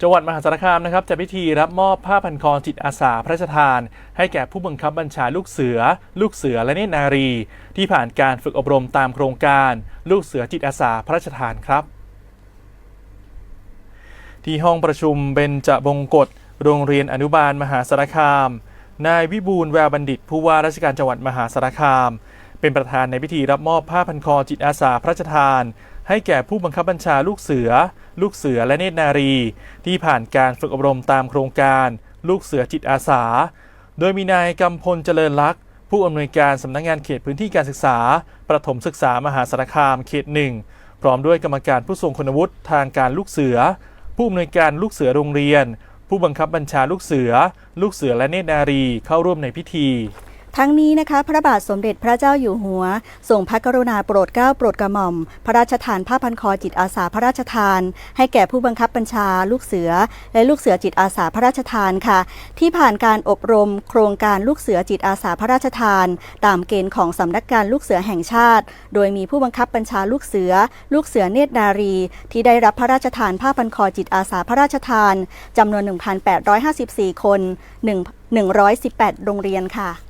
จังหวัดมหาสารคามนะครับจัดพิธีรับมอบผ้าพันคอจิตอาสาพระราชทาน ให้แก่ผู้บังคับบัญชาลูกเสือ ลูกเสือและเนตรนารี ที่ผ่านการฝึกอบรมตามโครงการ ลูกเสือจิตอาสาพระราชทานครับ ที่ห้องประชุมเบญจบงกฎโรงเรียนอนุบาลมหาสารคาม นายวิบูลแววบัณฑิตผู้ว่าราชการจังหวัดมหาสารคาม เป็นประธานในพิธีรับมอบผ้าพันคอจิตอาสาพระราชทาน ให้แก่ผู้บังคับบัญชาลูกเสือ ลูกเสือและเนตรนารี ที่ผ่านการฝึกอบรมตามโครงการ ลูกเสือจิตอาสา โดยมีนายกำพลเจริญลักษณ์ผู้อำนวยการสำนักงานเขตพื้นที่การศึกษา ประถมศึกษามหาสารคามเขตหนึ่งพร้อมด้วยกรรมการผู้ทรงคุณวุฒิทางการลูกเสือ ผู้อำนวยการลูกเสือโรงเรียน ผู้บังคับบัญชาลูกเสือ ลูกเสือและเนตรนารีเข้าร่วมในพิธี ทั้งนี้นะคะพระบาทสมเด็จพระเจ้าอยู่หัวทรงพระกรุณาโปรดเกล้าโปรดกระหม่อม พระราชทานผ้าพันคอจิตอาสาพระราชทาน ให้แก่ผู้บังคับบัญชาลูกเสือ และลูกเสือจิตอาสาพระราชทานค่ะ ที่ผ่านการอบรม โครงการลูกเสือจิตอาสาพระราชทาน ตามเกณฑ์ของสำนักงานลูกเสือแห่งชาติ โดยมีผู้บังคับบัญชาลูกเสือ ลูกเสือเนตรนารี ที่ได้รับพระราชทานผ้าพันคอจิตอาสาพระราชทานจำนวน 1,854 คน 1 118 โรงเรียนค่ะ